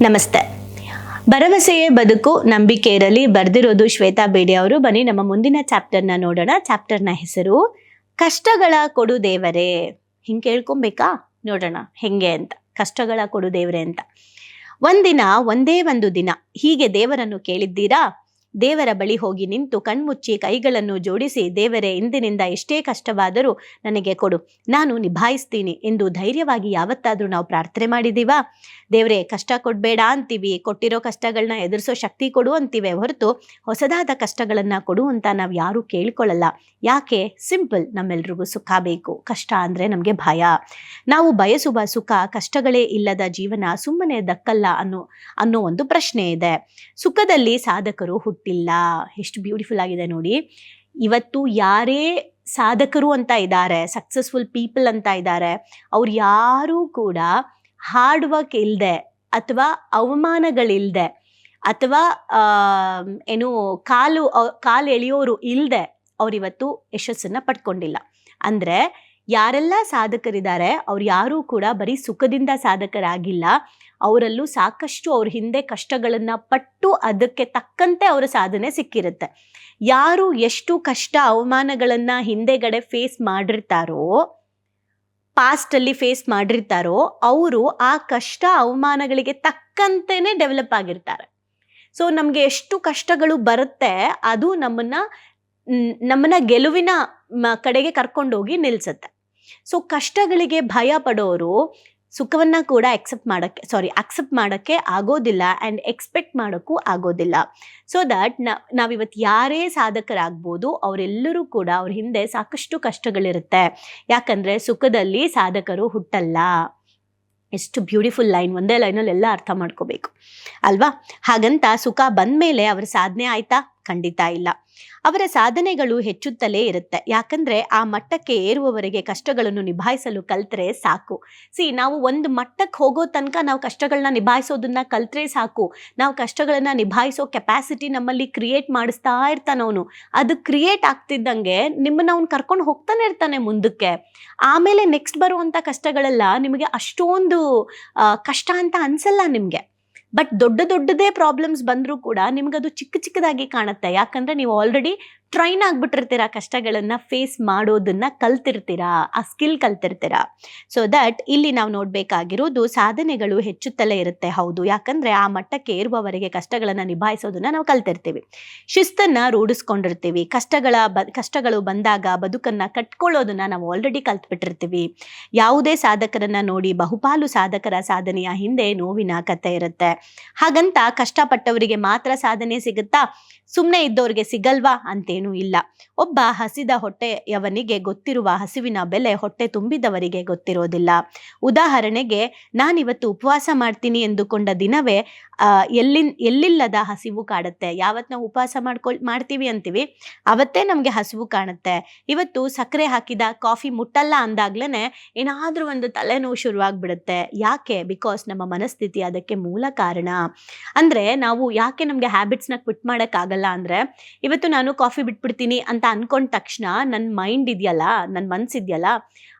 ನಮಸ್ತೆ. ಭರವಸೆಯೇ ಬದುಕು, ನಂಬಿಕೆ ಇರಲಿ, ಬರೆದಿರೋದು ಶ್ವೇತಾ ಬೇಡಿ ಅವರು. ಬನ್ನಿ ನಮ್ಮ ಮುಂದಿನ ಚಾಪ್ಟರ್ನ ನೋಡೋಣ. ಚಾಪ್ಟರ್ನ ಹೆಸರು, ಕಷ್ಟಗಳ ಕೊಡು ದೇವರೇ. ಹಿಂಗೆ ಕೇಳ್ಕೊಬೇಕಾ? ನೋಡೋಣ, ಹೆಂಗೆ ಅಂತ. ಕಷ್ಟಗಳ ಕೊಡು ದೇವರೇ ಅಂತ. ಒಂದಿನ, ಒಂದೇ ಒಂದು ದಿನ, ಹೀಗೆ ದೇವರನ್ನು ಕೇಳಿದ್ದೀರಾ? ದೇವರ ಬಳಿ ಹೋಗಿ ನಿಂತು ಕಣ್ಮುಚ್ಚಿ ಕೈಗಳನ್ನು ಜೋಡಿಸಿ, ದೇವರೇ, ಇಂದಿನಿಂದ ಎಷ್ಟೇ ಕಷ್ಟವಾದರೂ ನನಗೆ ಕೊಡು, ನಾನು ನಿಭಾಯಿಸ್ತೀನಿ ಎಂದು ಧೈರ್ಯವಾಗಿ ಯಾವತ್ತಾದರೂ ನಾವು ಪ್ರಾರ್ಥನೆ ಮಾಡಿದ್ದೀವಾ ದೇವರೇ, ಕಷ್ಟ ಕೊಡಬೇಡ ಅಂತೀವಿ, ಕೊಟ್ಟಿರೋ ಕಷ್ಟಗಳನ್ನ ಎದುರಿಸೋ ಶಕ್ತಿ ಕೊಡು ಅಂತೀವಿ ಹೊರತು ಹೊಸದಾದ ಕಷ್ಟಗಳನ್ನ ಕೊಡು ಅಂತ ನಾವು ಯಾರೂ ಕೇಳ್ಕೊಳ್ಳಲ್ಲ ಯಾಕೆ? ಸಿಂಪಲ್, ನಮ್ಮೆಲ್ರಿಗೂ ಸುಖ ಬೇಕು. ಕಷ್ಟ ಅಂದ್ರೆ ನಮಗೆ ಭಯ. ನಾವು ಬಯಸುವ ಸುಖ, ಕಷ್ಟಗಳೇ ಇಲ್ಲದ ಜೀವನ ಸುಮ್ಮನೆ ದಕ್ಕಲ್ಲ ಅನ್ನೋ ಅನ್ನೋ ಒಂದು ಪ್ರಶ್ನೆ ಇದೆ. ಸುಖದಲ್ಲಿ ಸಾಧಕರು ಹುಟ್ಟಿಲ್ಲ, ಎಷ್ಟು ಬ್ಯೂಟಿಫುಲ್ ಆಗಿದೆ ನೋಡಿ. ಇವತ್ತು ಯಾರೇ ಸಾಧಕರು ಅಂತ ಇದ್ದಾರೆ ಸಕ್ಸಸ್ಫುಲ್ ಪೀಪಲ್ ಅಂತ ಇದ್ದಾರೆ, ಅವ್ರು ಯಾರೂ ಕೂಡ ಹಾರ್ಡ್ ವರ್ಕ್ ಇಲ್ಲದೆ ಅಥವಾ ಅವಮಾನಗಳಿಲ್ಲದೆ ಅಥವಾ ಏನು ಕಾಲು ಕಾಲು ಎಳೆಯೋರು ಇಲ್ಲದೆ ಅವರಿವತ್ತು ಯಶಸ್ಸನ್ನ ಪಡ್ಕೊಂಡಿಲ್ಲ. ಅಂದ್ರೆ ಯಾರೆಲ್ಲ ಸಾಧಕರಿದ್ದಾರೆ, ಅವ್ರು ಯಾರೂ ಕೂಡ ಬರೀ ಸುಖದಿಂದ ಸಾಧಕರಾಗಿಲ್ಲ. ಅವರಲ್ಲೂ ಸಾಕಷ್ಟು ಅವ್ರ ಹಿಂದೆ ಕಷ್ಟಗಳನ್ನ ಪಟ್ಟು ಅದಕ್ಕೆ ತಕ್ಕಂತೆ ಅವರ ಸಾಧನೆ ಸಿಕ್ಕಿರುತ್ತೆ. ಯಾರು ಎಷ್ಟು ಕಷ್ಟ ಅವಮಾನಗಳನ್ನ ಹಿಂದೆಗಡೆ ಫೇಸ್ ಮಾಡಿರ್ತಾರೋ ಪಾಸ್ಟ್ ಅಲ್ಲಿ ಫೇಸ್ ಮಾಡಿರ್ತಾರೋ, ಅವರು ಆ ಕಷ್ಟ ಅವಮಾನಗಳಿಗೆ ತಕ್ಕಂತೆನೆ ಡೆವಲಪ್ ಆಗಿರ್ತಾರೆ. ಸೊ ನಮ್ಗೆ ಎಷ್ಟು ಕಷ್ಟಗಳು ಬರುತ್ತೆ, ಅದು ನಮ್ಮನ್ನ ನಮ್ಮನ್ನ ಗೆಲುವಿನ ಕಡೆಗೆ ಕರ್ಕೊಂಡೋಗಿ ನಿಲ್ಸುತ್ತೆ. ಸೊ ಕಷ್ಟಗಳಿಗೆ ಭಯ ಪಡೋರು ಸುಖವನ್ನ ಕೂಡ ಎಕ್ಸೆಪ್ಟ್ ಮಾಡೋಕ್ಕೆ ಸಾರಿ ಅಕ್ಸೆಪ್ಟ್ ಮಾಡೋಕ್ಕೆ ಆಗೋದಿಲ್ಲ ಆ್ಯಂಡ್ ಎಕ್ಸ್ಪೆಕ್ಟ್ ಮಾಡೋಕ್ಕೂ ಆಗೋದಿಲ್ಲ. ಸೊ ದಟ್ ನಾವಿವತ್ತು ಯಾರೇ ಸಾಧಕರಾಗ್ಬೋದು, ಅವರೆಲ್ಲರೂ ಕೂಡ ಅವ್ರ ಹಿಂದೆ ಸಾಕಷ್ಟು ಕಷ್ಟಗಳಿರುತ್ತೆ. ಯಾಕಂದರೆ ಸುಖದಲ್ಲಿ ಸಾಧಕರು ಹುಟ್ಟಲ್ಲ. ಎಷ್ಟು ಬ್ಯೂಟಿಫುಲ್ ಲೈನ್ ಒಂದೇ ಲೈನಲ್ಲಿ ಎಲ್ಲ ಅರ್ಥ ಮಾಡ್ಕೋಬೇಕು. ಅಲ್ವಾ? ಹಾಗಂತ ಸುಖ ಬಂದ ಮೇಲೆ ಅವರ ಸಾಧನೆ ಆಯ್ತಾ? ಖಂಡಿತ ಇಲ್ಲ. ಅವರ ಸಾಧನೆಗಳು ಹೆಚ್ಚುತ್ತಲೇ ಇರುತ್ತೆ. ಯಾಕಂದ್ರೆ ಆ ಮಟ್ಟಕ್ಕೆ ಏರುವವರೆಗೆ ಕಷ್ಟಗಳನ್ನು ನಿಭಾಯಿಸಲು ಕಲ್ತ್ರೆ ಸಾಕು. ಸಿ ನಾವು ಒಂದು ಮಟ್ಟಕ್ಕೆ ಹೋಗೋ ತನಕ ನಾವು ಕಷ್ಟಗಳನ್ನ ನಿಭಾಯಿಸೋದನ್ನ ಕಲ್ತ್ರೆ ಸಾಕು. ನಾವು ಕಷ್ಟಗಳನ್ನ ನಿಭಾಯಿಸೋ ಕೆಪಾಸಿಟಿ ನಮ್ಮಲ್ಲಿ ಕ್ರಿಯೇಟ್ ಮಾಡಿಸ್ತಾ ಇರ್ತಾನೆ ಅವನು. ಅದು ಕ್ರಿಯೇಟ್ ಆಗ್ತಿದ್ದಂಗೆ ನಿಮ್ಮನ್ನ ಅವ್ನು ಕರ್ಕೊಂಡು ಹೋಗ್ತಾನೆ ಇರ್ತಾನೆ ಮುಂದಕ್ಕೆ. ಆಮೇಲೆ ನೆಕ್ಸ್ಟ್ ಬರುವಂತ ಕಷ್ಟಗಳೆಲ್ಲ ನಿಮಗೆ ಅಷ್ಟೊಂದು ಕಷ್ಟ ಅಂತ ಅನ್ಸಲ್ಲ ನಿಮಗೆ. ಬಟ್ ದೊಡ್ಡ ದೊಡ್ಡದೇ ಪ್ರಾಬ್ಲಮ್ಸ್ ಬಂದರೂ ಕೂಡ ನಿಮ್ಗದು ಚಿಕ್ಕ ಚಿಕ್ಕದಾಗಿ ಕಾಣುತ್ತೆ. ಯಾಕಂದ್ರೆ ನೀವು ಆಲ್ರೆಡಿ ಟ್ರೈನ್ ಆಗ್ಬಿಟ್ಟಿರ್ತೀರಾ ಕಷ್ಟಗಳನ್ನ ಫೇಸ್ ಮಾಡೋದನ್ನ ಕಲ್ತಿರ್ತೀರಾ? ಆ ಸ್ಕಿಲ್ ಕಲ್ತಿರ್ತೀರಾ? ಸೊ ದಟ್ ಇಲ್ಲಿ ನಾವು ನೋಡಬೇಕಾಗಿರೋದು ಸಾಧನೆಗಳು ಹೆಚ್ಚುತ್ತಲೇ ಇರುತ್ತೆ. ಹೌದು. ಯಾಕಂದ್ರೆ ಆ ಮಟ್ಟಕ್ಕೆ ಏರುವವರೆಗೆ ಕಷ್ಟಗಳನ್ನ ನಿಭಾಯಿಸೋದನ್ನ ನಾವು ಕಲ್ತಿರ್ತೀವಿ. ಶಿಸ್ತನ್ನು ರೂಢಿಸ್ಕೊಂಡಿರ್ತೀವಿ. ಕಷ್ಟಗಳ ಬ, ಕಷ್ಟಗಳು ಬಂದಾಗ ಬದುಕನ್ನ ಕಟ್ಕೊಳ್ಳೋದನ್ನ ನಾವು ಆಲ್ರೆಡಿ ಕಲ್ತ್ಬಿಟ್ಟಿರ್ತೀವಿ. ಯಾವುದೇ ಸಾಧಕರನ್ನ ನೋಡಿ ಬಹುಪಾಲು ಸಾಧಕರ ಸಾಧನೆಯ ಹಿಂದೆ ನೋವಿನ ಕತೆ ಇರುತ್ತೆ. ಹಾಗಂತ ಕಷ್ಟಪಟ್ಟವರಿಗೆ ಮಾತ್ರ ಸಾಧನೆ ಸಿಗುತ್ತಾ? ಸುಮ್ಮನೆ ಇದ್ದವ್ರಿಗೆ ಸಿಗಲ್ವಾ ಅಂತೇನೂ ಇಲ್ಲ. ಒಬ್ಬ ಹಸಿದ ಹೊಟ್ಟೆಯವನಿಗೆ ಗೊತ್ತಿರುವ ಹಸಿವಿನ ಬೆಲೆ ಹೊಟ್ಟೆ ತುಂಬಿದವರಿಗೆ ಗೊತ್ತಿರೋದಿಲ್ಲ. ಉದಾಹರಣೆಗೆ, ನಾನಿವತ್ತು ಉಪವಾಸ ಮಾಡ್ತೀನಿ ಎಂದುಕೊಂಡ ದಿನವೇ ಎಲ್ಲಿ ಎಲ್ಲಿಲ್ಲದ ಹಸಿವು ಕಾಡುತ್ತೆ? ಯಾವತ್ ನಾವು ಉಪವಾಸ ಮಾಡ್ಕೊಳ್, ಮಾಡ್ತೀವಿ ಅಂತೀವಿ, ಅವತ್ತೇ ನಮಗೆ ಹಸಿವು ಕಾಣುತ್ತೆ. ಇವತ್ತು ಸಕ್ಕರೆ ಹಾಕಿದ ಕಾಫಿ ಮುಟ್ಟಲ್ಲ ಅಂದಾಗ್ಲೇ ಏನಾದ್ರೂ ಒಂದು ತಲೆನೋವು ಶುರುವಾಗ್ಬಿಡುತ್ತೆ. ಯಾಕೆ? ಬಿಕಾಸ್ ನಮ್ಮ ಮನಸ್ಥಿತಿ ಅದಕ್ಕೆ ಮೂಲ ಕಾರಣ. ಅಂದ್ರೆ ನಾವು ಯಾಕೆ ನಮಗೆ ಹ್ಯಾಬಿಟ್ಸ್ನ ಕ್ವಿಟ್ ಮಾಡೋಕ್ಕಾಗಲ್ಲ? ಅಂದ್ರೆ, ಇವತ್ತು ನಾನು ಕಾಫಿ ಬಿಟ್ಬಿಡ್ತೀನಿ ಅಂತ ಅಂದ್ಕೊಂಡ ತಕ್ಷಣ ನನ್ನ ಮೈಂಡ್ ಇದೆಯಲ್ಲ ನನ್ನ ಮನ್ಸು ಇದೆಯಲ್ಲ,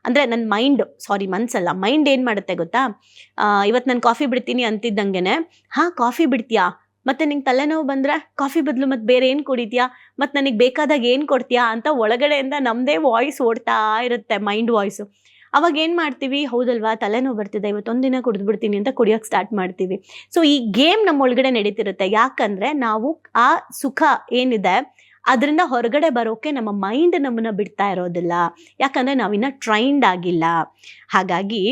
ಅಂದ್ರೆ ನನ್ನ ಮೈಂಡ್ ಸಾರಿ ಮನ್ಸಲ್ಲ ಮೈಂಡ್ ಏನು ಮಾಡುತ್ತೆ ಗೊತ್ತಾ? ಇವತ್ತು ನಾನು ಕಾಫಿ ಬಿಡ್ತೀನಿ ಅಂತಿದ್ದಂಗೆನೆ, ಹಾ, ಕಾಫಿ ಬಿಡ್ತೀಯಾ? ಮತ್ತೆ ನಿಂಗೆ ತಲೆನೋವು ಬಂದ್ರೆ ಕಾಫಿ ಬದಲು ಮತ್ತೆ ಬೇರೆ ಏನು ಕುಡಿತೀಯಾ? ಮತ್ತೆ ನನಗೆ ಬೇಕಾದಾಗ ಏನು ಕೊಡ್ತೀಯಾ? ಅಂತ ಒಳಗಡೆಯಿಂದ ನಮ್ಮದೇ ವಾಯ್ಸ್ ಓಡ್ತಾ ಇರುತ್ತೆ ಮೈಂಡ್ ವಾಯ್ಸು ಅವಾಗ ಏನು ಮಾಡ್ತೀವಿ? ಹೌದಲ್ವಾ? ತಲೆನೋವು ಬರ್ತಿದೆ ಇವತ್ತೊಂದಿನ ಕುಡಿದು ಬಿಡ್ತೀನಿ ಅಂತ ಕುಡಿಯೋಕೆ ಸ್ಟಾರ್ಟ್ ಮಾಡ್ತೀವಿ. ಸೊ ಈ ಗೇಮ್ ನಮ್ಮ ಒಳಗಡೆ ನಡೀತಿರುತ್ತೆ. ಯಾಕಂದರೆ ನಾವು ಆ ಸುಖ ಏನಿದೆ, ಅದರಿಂದ ಹೊರಗಡೆ ಬರೋಕೆ ನಮ್ಮ ಮೈಂಡ್ ನಮ್ಮನ್ನ ಬಿಡ್ತಾ ಇರೋದಿಲ್ಲ. ಯಾಕಂದ್ರೆ ನಾವಿನ್ನ ಟ್ರೈನ್ಡ್ ಆಗಿಲ್ಲ. ಹಾಗಾಗಿ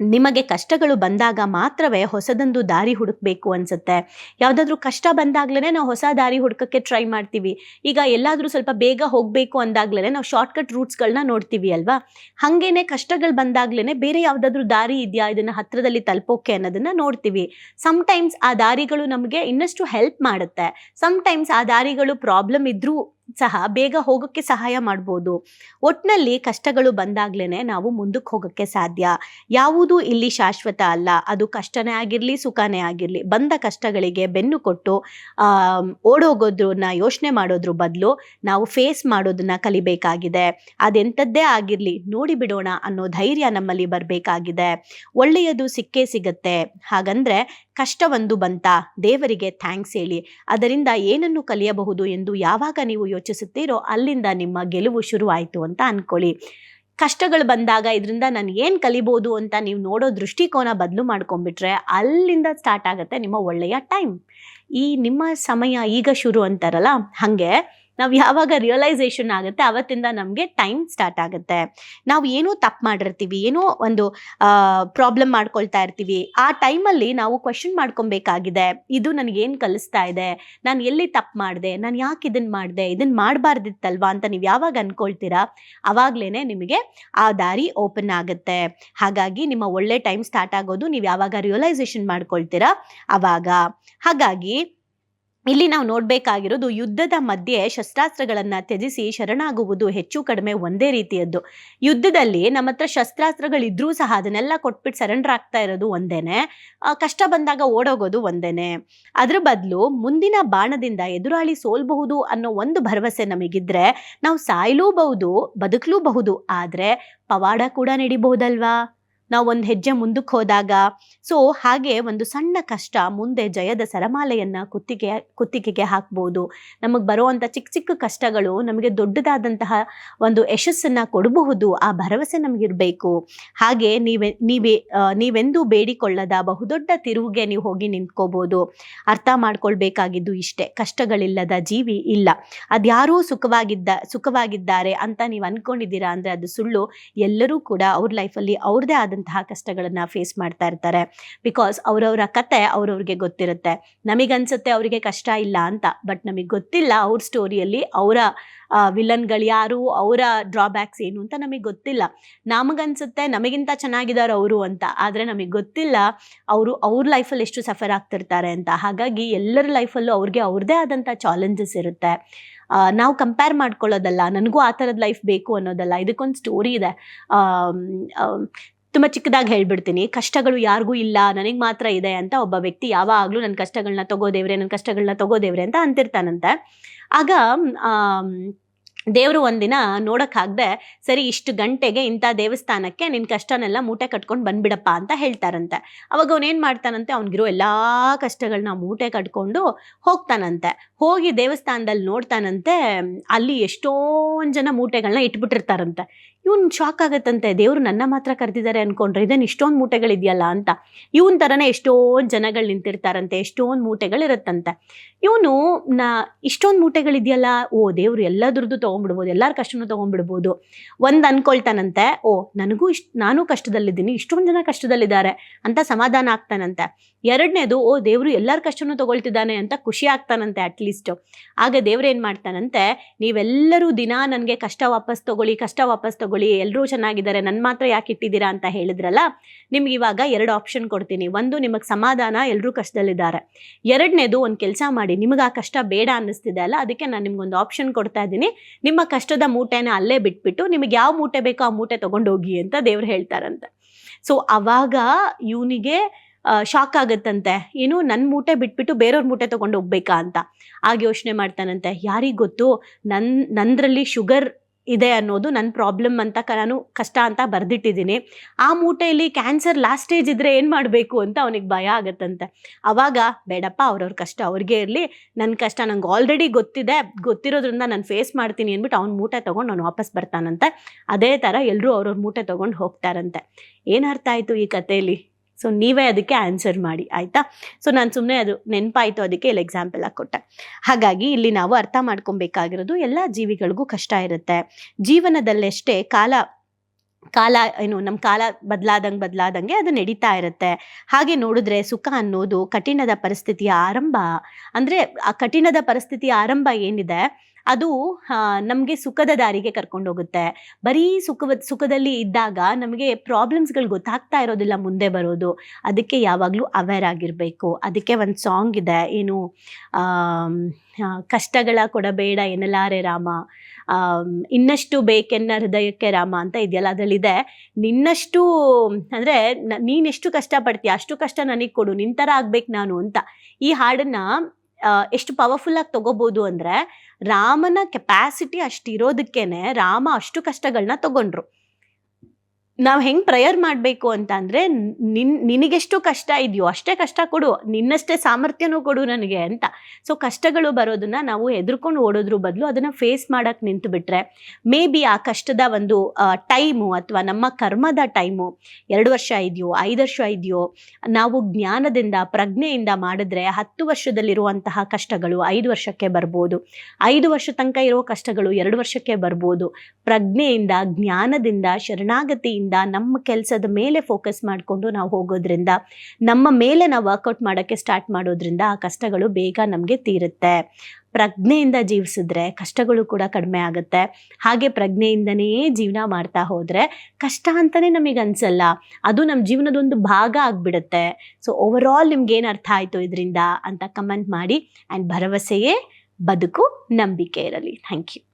ನಿಮಗೆ ಕಷ್ಟಗಳು ಬಂದಾಗ ಮಾತ್ರವೇ ಹೊಸದೊಂದು ದಾರಿ ಹುಡುಕ್ಬೇಕು ಅನ್ಸುತ್ತೆ. ಯಾವುದಾದ್ರೂ ಕಷ್ಟ ಬಂದಾಗ್ಲೇ ನಾವು ಹೊಸ ದಾರಿ ಹುಡುಕಕ್ಕೆ ಟ್ರೈ ಮಾಡ್ತೀವಿ. ಈಗ ಎಲ್ಲಾದ್ರೂ ಸ್ವಲ್ಪ ಬೇಗ ಹೋಗಬೇಕು ಅಂದಾಗ್ಲೇ ನಾವು ಶಾರ್ಟ್ಕಟ್ ರೂಟ್ಸ್ಗಳನ್ನ ನೋಡ್ತೀವಿ ಅಲ್ವಾ? ಹಾಗೇನೆ ಕಷ್ಟಗಳು ಬಂದಾಗ್ಲೇ ಬೇರೆ ಯಾವುದಾದ್ರೂ ದಾರಿ ಇದೆಯಾ? ಇದನ್ನ ಹತ್ರದಲ್ಲಿ ತಲುಪೋಕೆ ಅನ್ನೋದನ್ನ ನೋಡ್ತೀವಿ. ಸಮ್ಟೈಮ್ಸ್ ಆ ದಾರಿಗಳು ನಮಗೆ ಇನ್ನಷ್ಟು ಹೆಲ್ಪ್ ಮಾಡುತ್ತೆ. ಸಮ್ಟೈಮ್ಸ್ ಆ ದಾರಿಗಳು ಪ್ರಾಬ್ಲಮ್ ಇದ್ರೂ ಸಹ ಬೇಗ ಹೋಗೋಕ್ಕೆ ಸಹಾಯ ಮಾಡ್ಬೋದು. ಒಟ್ನಲ್ಲಿ ಕಷ್ಟಗಳು ಬಂದಾಗ್ಲೇನೆ ನಾವು ಮುಂದಕ್ಕೆ ಹೋಗೋಕ್ಕೆ ಸಾಧ್ಯ. ಯಾವುದೂ ಇಲ್ಲಿ ಶಾಶ್ವತ ಅಲ್ಲ. ಅದು ಕಷ್ಟನೇ ಆಗಿರಲಿ, ಸುಖನೇ ಆಗಿರಲಿ. ಬಂದ ಕಷ್ಟಗಳಿಗೆ ಬೆನ್ನು ಕೊಟ್ಟು ಓಡೋಗೋದ್ರನ್ನ ಯೋಚನೆ ಮಾಡೋದ್ರ ಬದಲು ನಾವು ಫೇಸ್ ಮಾಡೋದನ್ನ ಕಲಿಬೇಕಾಗಿದೆ. ಅದೆಂಥದ್ದೇ ಆಗಿರಲಿ, ನೋಡಿ ಬಿಡೋಣ ಅನ್ನೋ ಧೈರ್ಯ ನಮ್ಮಲ್ಲಿ ಬರಬೇಕಾಗಿದೆ. ಒಳ್ಳೆಯದು ಸಿಕ್ಕೇ ಸಿಗತ್ತೆ. ಹಾಗಂದ್ರೆ ಕಷ್ಟ ಒಂದು ಬಂತ? ದೇವರಿಗೆ ಥ್ಯಾಂಕ್ಸ್ ಹೇಳಿ. ಅದರಿಂದ ಏನನ್ನು ಕಲಿಯಬಹುದು ಎಂದು ಯಾವಾಗ ನೀವು ಯೋಚಿಸುತ್ತೀರೋ ಅಲ್ಲಿಂದ ನಿಮ್ಮ ಗೆಲುವು ಶುರುವಾಯಿತು ಅಂತ ಅನ್ಕೊಳ್ಳಿ. ಕಷ್ಟಗಳು ಬಂದಾಗ ಇದರಿಂದ ನಾನು ಏನು ಕಲಿಬೋದು ಅಂತ ನೀವು ನೋಡೋ ದೃಷ್ಟಿಕೋನ ಬದಲು ಮಾಡ್ಕೊಂಡ್ಬಿಟ್ರೆ ಅಲ್ಲಿಂದ ಸ್ಟಾರ್ಟ್ ಆಗುತ್ತೆ ನಿಮ್ಮ ಒಳ್ಳೆಯ ಟೈಮ್ ಈ ನಿಮ್ಮ ಸಮಯ ಈಗ ಶುರು ಅಂತಾರಲ್ಲ, ಹಾಗೆ ನಾವು ಯಾವಾಗ ರಿಯಲೈಸೇಷನ್ ಆಗುತ್ತೆ, ಅವತ್ತಿಂದ ನಮಗೆ ಟೈಮ್ ಸ್ಟಾರ್ಟ್ ಆಗುತ್ತೆ. ನಾವು ಏನೋ ತಪ್ಪು ಮಾಡಿರ್ತೀವಿ, ಏನೋ ಒಂದು ಪ್ರಾಬ್ಲಮ್ ಮಾಡ್ಕೊಳ್ತಾ ಇರ್ತೀವಿ. ಆ ಟೈಮಲ್ಲಿ ನಾವು ಕ್ವಶನ್ ಮಾಡ್ಕೊಬೇಕಾಗಿದೆ. ಇದು ನನಗೇನು ಕಲಿಸ್ತಾ ಇದೆ? ನಾನು ಎಲ್ಲಿ ತಪ್ಪು ಮಾಡಿದೆ? ನಾನು ಯಾಕೆ ಇದನ್ನು ಮಾಡಿದೆ? ಇದನ್ನು ಮಾಡಬಾರ್ದಿತ್ತಲ್ವಾ ಅಂತ ನೀವು ಯಾವಾಗ ಅನ್ಕೊಳ್ತೀರಾ? ಅವಾಗ್ಲೇ ನಿಮಗೆ ಆ ದಾರಿ ಓಪನ್ ಆಗುತ್ತೆ. ಹಾಗಾಗಿ ನಿಮ್ಮ ಒಳ್ಳೆ ಟೈಮ್ ಸ್ಟಾರ್ಟ್ ಆಗೋದು ನೀವು ಯಾವಾಗ ರಿಯಲೈಸೇಷನ್ ಮಾಡ್ಕೊಳ್ತೀರಾ? ಅವಾಗ. ಹಾಗಾಗಿ ಇಲ್ಲಿ ನಾವು ನೋಡಬೇಕಾಗಿರೋದು ಯುದ್ಧದ ಮಧ್ಯೆ ಶಸ್ತ್ರಾಸ್ತ್ರಗಳನ್ನು ತ್ಯಜಿಸಿ ಶರಣಾಗುವುದು ಹೆಚ್ಚು ಕಡಿಮೆ ಒಂದೇ ರೀತಿಯದ್ದು. ಯುದ್ಧದಲ್ಲಿ ನಮ್ಮ ಹತ್ರ ಶಸ್ತ್ರಾಸ್ತ್ರಗಳಿದ್ರೂ ಸಹ ಅದನ್ನೆಲ್ಲ ಕೊಟ್ಬಿಟ್ಟು ಸರೆಂಡರ್ ಆಗ್ತಾ ಇರೋದು ಒಂದೇನೆ ಕಷ್ಟ ಬಂದಾಗ ಓಡೋಗೋದು ಒಂದೇನೆ. ಅದ್ರ ಬದಲು ಮುಂದಿನ ಬಾಣದಿಂದ ಎದುರಾಳಿ ಸೋಲ್ಬಹುದು ಅನ್ನೋ ಒಂದು ಭರವಸೆ ನಮಗಿದ್ರೆ ನಾವು ಸಾಯ್ಲೂಬಹುದು, ಬದುಕಲೂಬಹುದು, ಆದರೆ ಪವಾಡ ಕೂಡ ನಡಿಬಹುದಲ್ವಾ? ನಾವು ಒಂದು ಹೆಜ್ಜೆ ಮುಂದಕ್ಕೆ ಹೋದಾಗ ಸೊ ಹಾಗೆ ಒಂದು ಸಣ್ಣ ಕಷ್ಟ ಮುಂದೆ ಜಯದ ಸರಮಾಲೆಯನ್ನ ಕುತ್ತಿಗೆ, ಕುತ್ತಿಗೆಗೆ ಹಾಕ್ಬೋದು. ನಮಗೆ ಬರುವಂಥ ಚಿಕ್ಕ ಚಿಕ್ಕ ಕಷ್ಟಗಳು ನಮಗೆ ದೊಡ್ಡದಾದಂತಹ ಒಂದು ಯಶಸ್ಸನ್ನ ಕೊಡಬಹುದು, ಆ ಭರವಸೆ ನಮಗಿರಬೇಕು. ಹಾಗೆ ನೀವೆ, ನೀವೇ ನೀವೆಂದೂ ಬೇಡಿಕೊಳ್ಳದ ಬಹುದೊಡ್ಡ ತಿರುವಿಗೆ ನೀವು ಹೋಗಿ ನಿಂತ್ಕೋಬೋದು. ಅರ್ಥ ಮಾಡ್ಕೊಳ್ಬೇಕಾಗಿದ್ದು ಇಷ್ಟೇ, ಕಷ್ಟಗಳಿಲ್ಲದ ಜೀವಿ ಇಲ್ಲ. ಅದ್ಯಾರೂ ಸುಖವಾಗಿದ್ದ, ಸುಖವಾಗಿದ್ದಾರೆ ಅಂತ ನೀವು ಅನ್ಕೊಂಡಿದ್ದೀರಾ ಅಂದರೆ ಅದು ಸುಳ್ಳು. ಎಲ್ಲರೂ ಕೂಡ ಅವ್ರ ಲೈಫಲ್ಲಿ ಅವ್ರದ್ದೇ ಆದಂತಹ ಕಷ್ಟಗಳನ್ನು ಫೇಸ್ ಮಾಡ್ತಾ ಇರ್ತಾರೆ. ಬಿಕಾಸ್ ಅವರವರ ಕತೆ ಅವ್ರವ್ರಿಗೆ ಗೊತ್ತಿರುತ್ತೆ. ನಮಗನ್ಸುತ್ತೆ ಅವರಿಗೆ ಕಷ್ಟ ಇಲ್ಲ ಅಂತ ಬಟ್ ನಮಗೆ ಗೊತ್ತಿಲ್ಲ ಅವ್ರ ಸ್ಟೋರಿಯಲ್ಲಿ ಅವರ ವಿಲನ್ಗಳು ಯಾರು, ಅವರ ಡ್ರಾಬ್ಯಾಕ್ಸ್ ಏನು ಅಂತ ನಮಗೆ ಗೊತ್ತಿಲ್ಲ. ನಮಗನ್ಸುತ್ತೆ ನಮಗಿಂತ ಚೆನ್ನಾಗಿದ್ದಾರೆ ಅವರು ಅಂತ, ಆದರೆ ನಮಗೆ ಗೊತ್ತಿಲ್ಲ ಅವರು ಅವ್ರ ಲೈಫಲ್ಲಿ ಎಷ್ಟು ಸಫರ್ ಆಗ್ತಿರ್ತಾರೆ ಅಂತ. ಹಾಗಾಗಿ ಎಲ್ಲರ ಲೈಫಲ್ಲೂ ಅವ್ರಿಗೆ ಅವ್ರದ್ದೇ ಆದಂಥ ಚಾಲೆಂಜಸ್ ಇರುತ್ತೆ. ನಾವು ಕಂಪೇರ್ ಮಾಡ್ಕೊಳ್ಳೋದಲ್ಲ, ನನಗೂ ಆ ಥರದ ಲೈಫ್ ಬೇಕು ಅನ್ನೋದಲ್ಲ, ಇದಕ್ಕೊಂದು ಸ್ಟೋರಿ ಇದೆ. ತುಂಬ ಚಿಕ್ಕದಾಗಿ ಹೇಳ್ಬಿಡ್ತೀನಿ. ಕಷ್ಟಗಳು ಯಾರಿಗೂ ಇಲ್ಲ, ನನಗೆ ಮಾತ್ರ ಇದೆ ಅಂತ ಒಬ್ಬ ವ್ಯಕ್ತಿ ಯಾವಾಗಲೂ ನನ್ನ ಕಷ್ಟಗಳನ್ನ ತಗೋದೇವ್ರೆ ನನ್ನ ಕಷ್ಟಗಳನ್ನ ತಗೋದೇವ್ರೆ ಅಂತ ಅಂತಿರ್ತಾನಂತೆ. ಆಗ ದೇವರು ಒಂದಿನ ನೋಡೋಕ್ಕಾಗದೆ, ಸರಿ, ಇಷ್ಟು ಗಂಟೆಗೆ ಇಂಥ ದೇವಸ್ಥಾನಕ್ಕೆ ನಿನ್ನ ಕಷ್ಟನೆಲ್ಲ ಮೂಟೆ ಕಟ್ಕೊಂಡು ಬಂದ್ಬಿಡಪ್ಪ ಅಂತ ಹೇಳ್ತಾರಂತೆ. ಅವಾಗ ಅವನೇನು ಮಾಡ್ತಾನಂತೆ, ಅವ್ನಿಗಿರೋ ಎಲ್ಲ ಕಷ್ಟಗಳನ್ನ ಮೂಟೆ ಕಟ್ಕೊಂಡು ಹೋಗ್ತಾನಂತೆ. ಹೋಗಿ ದೇವಸ್ಥಾನದಲ್ಲಿ ನೋಡ್ತಾನಂತೆ, ಅಲ್ಲಿ ಎಷ್ಟೊಂದು ಜನ ಮೂಟೆಗಳನ್ನ ಇಟ್ಬಿಟ್ಟಿರ್ತಾರಂತೆ. ಇವನ್ ಶಾಕ್ ಆಗತ್ತಂತೆ. ದೇವ್ರು ನನ್ನ ಮಾತ್ರ ಕರೆದಿದ್ದಾರೆ ಅನ್ಕೊಂಡ್ರೆ ಇದನ್ನ ಇಷ್ಟೊಂದು ಮೂಟೆಗಳಿದೆಯಲ್ಲ ಅಂತ. ಇವನ್ ತರನೇ ಎಷ್ಟೊಂದು ಜನಗಳು ನಿಂತಿರ್ತಾರಂತೆ, ಎಷ್ಟೊಂದು ಮೂಟೆಗಳಿರುತ್ತಂತೆ. ಇವನು ನಾ ಇಷ್ಟೊಂದು ಮೂಟೆಗಳಿದೆಯಲ್ಲ, ಓ ದೇವ್ರು ಎಲ್ಲದ್ರದ್ದು ತೊಗೊಂಡ್ಬಿಡ್ಬೋದು, ಎಲ್ಲರ ಕಷ್ಟನೂ ತೊಗೊಂಡ್ಬಿಡ್ಬೋದು. ಒಂದ್ ಅನ್ಕೊಳ್ತಾನಂತೆ, ಓ ನನಗೂ ಇಷ್ಟ, ನಾನು ಕಷ್ಟದಲ್ಲಿದ್ದೀನಿ, ಇಷ್ಟೊಂದು ಜನ ಕಷ್ಟದಲ್ಲಿದ್ದಾರೆ ಅಂತ ಸಮಾಧಾನ ಆಗ್ತಾನಂತೆ. ಎರಡನೇದು, ಓ ದೇವ್ರು ಎಲ್ಲರ ಕಷ್ಟನೂ ತಗೊಳ್ತಿದ್ದಾನೆ ಅಂತ ಖುಷಿ ಆಗ್ತಾನಂತೆ ಅಟ್ಲೀಸ್ಟ್ ಆಗ ದೇವ್ರು ಏನ್ ಮಾಡ್ತಾನಂತೆ, ನೀವೆಲ್ಲರೂ ದಿನ ನನಗೆ ಕಷ್ಟ ವಾಪಸ್ ತಗೊಳ್ಳಿ, ಕಷ್ಟ ವಾಪಸ್ ತಗೊಳ್ಳಿ ಎಲ್ಲರೂ ಚೆನ್ನಾಗಿದ್ದಾರೆ ನನ್ನ ಮಾತ್ರ ಯಾಕೆ ಇಟ್ಟಿದ್ದೀರಾ ಅಂತ ಹೇಳಿದ್ರಲ್ಲ, ನಿಮ್ಗೆ ಇವಾಗ ಎರಡು ಆಪ್ಷನ್ ಕೊಡ್ತೀನಿ. ಒಂದು, ನಿಮಗೆ ಸಮಾಧಾನ ಎಲ್ಲರೂ ಕಷ್ಟದಲ್ಲಿದ್ದಾರೆ. ಎರಡನೇದು, ಒಂದು ಕೆಲಸ ಮಾಡಿ. ನಿಮಗೆ ಆ ಕಷ್ಟ ಬೇಡ ಅನ್ನಿಸ್ತಿದೆ ಅಲ್ಲ, ಅದಕ್ಕೆ ನಾನು ನಿಮ್ಗೊಂದು ಆಪ್ಷನ್ ಕೊಡ್ತಾ ಇದ್ದೀನಿ. ನಿಮ್ಮ ಕಷ್ಟದ ಮೂಟೆನ ಅಲ್ಲೇ ಬಿಟ್ಬಿಟ್ಟು, ನಿಮಗೆ ಯಾವ ಮೂಟೆ ಬೇಕೋ ಆ ಮೂಟೆ ಹೋಗಿ ಅಂತ ದೇವ್ರು ಹೇಳ್ತಾರಂತೆ. ಸೊ, ಅವಾಗ ಇವನಿಗೆ ಶಾಕ್ ಆಗುತ್ತಂತೆ. ಏನು ನನ್ನ ಮೂಟೆ ಬಿಟ್ಬಿಟ್ಟು ಬೇರೆಯವ್ರ ಮೂಟೆ ತೊಗೊಂಡು ಹೋಗ್ಬೇಕಾ ಅಂತ. ಆಗ ಯೋಚನೆ ಮಾಡ್ತಾನಂತೆ. ಯಾರಿಗೆ ಗೊತ್ತು? ನನ್ನ ನಂದ್ರಲ್ಲಿ ಶುಗರ್ ಇದೆ ಅನ್ನೋದು ನನ್ನ ಪ್ರಾಬ್ಲಮ್ ಅಂತ ನಾನು ಕಷ್ಟ ಅಂತ ಬರೆದಿಟ್ಟಿದ್ದೀನಿ. ಆ ಮೂಟೆಯಲ್ಲಿ ಕ್ಯಾನ್ಸರ್ ಲಾಸ್ಟ್ ಸ್ಟೇಜ್ ಇದ್ರೆ ಏನು ಮಾಡಬೇಕು ಅಂತ ಅವನಿಗೆ ಭಯ ಆಗತ್ತಂತೆ. ಅವಾಗ, ಬೇಡಪ್ಪ, ಅವ್ರವ್ರ ಕಷ್ಟ ಅವ್ರಿಗೆ ಇರಲಿ. ನನ್ನ ಕಷ್ಟ ನಂಗೆ ಆಲ್ರೆಡಿ ಗೊತ್ತಿದೆ. ಗೊತ್ತಿರೋದ್ರಿಂದ ನಾನು ಫೇಸ್ ಮಾಡ್ತೀನಿ ಅಂದ್ಬಿಟ್ಟು ಅವ್ನ ಮೂಟೆ ತೊಗೊಂಡು ನಾನು ವಾಪಸ್ ಬರ್ತಾನಂತೆ. ಅದೇ ಥರ ಎಲ್ಲರೂ ಅವ್ರವ್ರ ಮೂಟೆ ತೊಗೊಂಡು ಹೋಗ್ತಾರಂತೆ. ಏನು ಅರ್ಥ ಆಯಿತು ಈ ಕಥೆಯಲ್ಲಿ ಸೊ ನೀವೇ ಅದಕ್ಕೆ ಆನ್ಸರ್ ಮಾಡಿ, ಆಯಿತಾ? ಸೊ ನಾನು ಸುಮ್ಮನೆ ಅದು ನೆನಪಾಯಿತು, ಅದಕ್ಕೆ ಇಲ್ಲಿ ಎಕ್ಸಾಂಪಲ್ ಆಗಿ ಕೊಟ್ಟೆ ಹಾಗಾಗಿ ಇಲ್ಲಿ ನಾವು ಅರ್ಥ ಮಾಡ್ಕೊಬೇಕಾಗಿರೋದು ಎಲ್ಲ ಜೀವಿಗಳಿಗೂ ಕಷ್ಟ ಇರುತ್ತೆ. ಜೀವನದಲ್ಲಷ್ಟೇ ಕಾಲ ಕಾಲ, ಏನು ನಮ್ಮ ಕಾಲ ಬದಲಾದಂಗೆ ಬದಲಾದಂಗೆ ಅದು ನಡೀತಾ ಇರುತ್ತೆ. ಹಾಗೆ ನೋಡಿದ್ರೆ ಸುಖ ಅನ್ನೋದು ಕಠಿಣದ ಪರಿಸ್ಥಿತಿಯ ಆರಂಭ. ಅಂದರೆ ಆ ಕಠಿಣದ ಪರಿಸ್ಥಿತಿಯ ಆರಂಭ ಏನಿದೆ? ಅದು ನಮಗೆ ಸುಖದ ದಾರಿಗೆ ಕರ್ಕೊಂಡು ಹೋಗುತ್ತೆ. ಬರೀ ಸುಖ ಸುಖದಲ್ಲಿ ಇದ್ದಾಗ ನಮಗೆ ಪ್ರಾಬ್ಲಮ್ಸ್ಗಳು ಗೊತ್ತಾಗ್ತಾ ಇರೋದಿಲ್ಲ ಮುಂದೆ ಬರೋದು. ಅದಕ್ಕೆ ಯಾವಾಗಲೂ ಅವೇರ್ ಆಗಿರಬೇಕು. ಅದಕ್ಕೆ ಒಂದು ಸಾಂಗ್ ಇದೆ, ಏನು ಕಷ್ಟಗಳ ಕೊಡಬೇಡ ಎನ್ನಲಾರೆ ರಾಮ. ಇನ್ನಷ್ಟು ಬೇಕೆನ್ನ ಹೃದಯಕ್ಕೆ ರಾಮ ಅಂತ ಇದೆಯಲ್ಲ, ಅದರಲ್ಲಿದೆ. ನಿನ್ನಷ್ಟು, ಅಂದರೆ ನೀನೆಷ್ಟು ಕಷ್ಟಪಡ್ತೀಯ, ಅಷ್ಟು ಕಷ್ಟ ನನಗೆ ಕೊಡು ನಿನ್ನ ಥರ ಆಗ್ಬೇಕು ನಾನು ಅಂತ. ಈ ಹಾಡನ್ನ ಆ, ಪವರ್ಫುಲ್ ಆಗಿ ತಗೋಬಹುದು ಅಂದ್ರೆ ರಾಮನ ಕೆಪಾಸಿಟಿ ಅಷ್ಟಿರೋದಕ್ಕೇನೆ ರಾಮ ಅಷ್ಟು ಕಷ್ಟಗಳನ್ನ ತಗೊಂಡ್ರು. ನಾವು ಹೆಂಗೆ ಪ್ರೇಯರ್ ಮಾಡಬೇಕು ಅಂತ ಅಂದರೆ ನಿನ್, ನಿನಗೆಷ್ಟು ಕಷ್ಟ ಇದೆಯೋ ಅಷ್ಟೇ ಕಷ್ಟ ಕೊಡು, ನಿನ್ನಷ್ಟೇ ಸಾಮರ್ಥ್ಯನೂ ಕೊಡು ನನಗೆ ಅಂತ. ಸೊ ಕಷ್ಟಗಳು ಬರೋದನ್ನ ನಾವು ಎದುರ್ಕೊಂಡು ಓಡೋದ್ರ ಬದಲು ಅದನ್ನು ಫೇಸ್ ಮಾಡಕ್ಕೆ ನಿಂತು ಬಿಟ್ರೆ ಮೇ ಬಿ ಆ ಕಷ್ಟದ ಒಂದು ಟೈಮು ಅಥವಾ ನಮ್ಮ ಕರ್ಮದ ಟೈಮು ಎರಡು ವರ್ಷ ಇದೆಯೋ, ಐದು ವರ್ಷ ಇದೆಯೋ, ನಾವು ಜ್ಞಾನದಿಂದ, ಪ್ರಜ್ಞೆಯಿಂದ ಮಾಡಿದ್ರೆ ಹತ್ತು ವರ್ಷದಲ್ಲಿರುವಂತಹ ಕಷ್ಟಗಳು ಐದು ವರ್ಷಕ್ಕೆ ಬರ್ಬೋದು. ಐದು ವರ್ಷ ತನಕ ಇರೋ ಕಷ್ಟಗಳು ಎರಡು ವರ್ಷಕ್ಕೆ ಬರ್ಬೋದು. ಪ್ರಜ್ಞೆಯಿಂದ, ಜ್ಞಾನದಿಂದ, ಶರಣಾಗತಿಯಿಂದ ನಮ್ಮ ಕೆಲಸದ ಮೇಲೆ ಫೋಕಸ್ ಮಾಡಿಕೊಂಡು ನಾವು ಹೋಗೋದ್ರಿಂದ, ನಮ್ಮ ಮೇಲೆ ನಾವು ವರ್ಕೌಟ್ ಮಾಡೋಕ್ಕೆ ಸ್ಟಾರ್ಟ್ ಮಾಡೋದ್ರಿಂದ ಆ ಕಷ್ಟಗಳು ಬೇಗ ನಮಗೆ ತೀರುತ್ತೆ. ಪ್ರಜ್ಞೆಯಿಂದ ಜೀವಿಸಿದ್ರೆ ಕಷ್ಟಗಳು ಕೂಡ ಕಡಿಮೆ ಆಗುತ್ತೆ. ಹಾಗೆ ಪ್ರಜ್ಞೆಯಿಂದನೇ ಜೀವನ ಮಾಡ್ತಾ ಹೋದರೆ ಕಷ್ಟ ಅಂತಲೇ ನಮಗೆ ಅನ್ಸಲ್ಲ. ಅದು ನಮ್ಮ ಜೀವನದೊಂದು ಭಾಗ ಆಗಿಬಿಡುತ್ತೆ. ಸೊ ಓವರ್ ಆಲ್ ಏನು ಅರ್ಥ ಆಯಿತು ಇದರಿಂದ ಅಂತ ಕಮೆಂಟ್ ಮಾಡಿ ಆ್ಯಂಡ್ ಭರವಸೆಯೇ ಬದುಕು ನಂಬಿಕೆ ಇರಲಿ. Thank you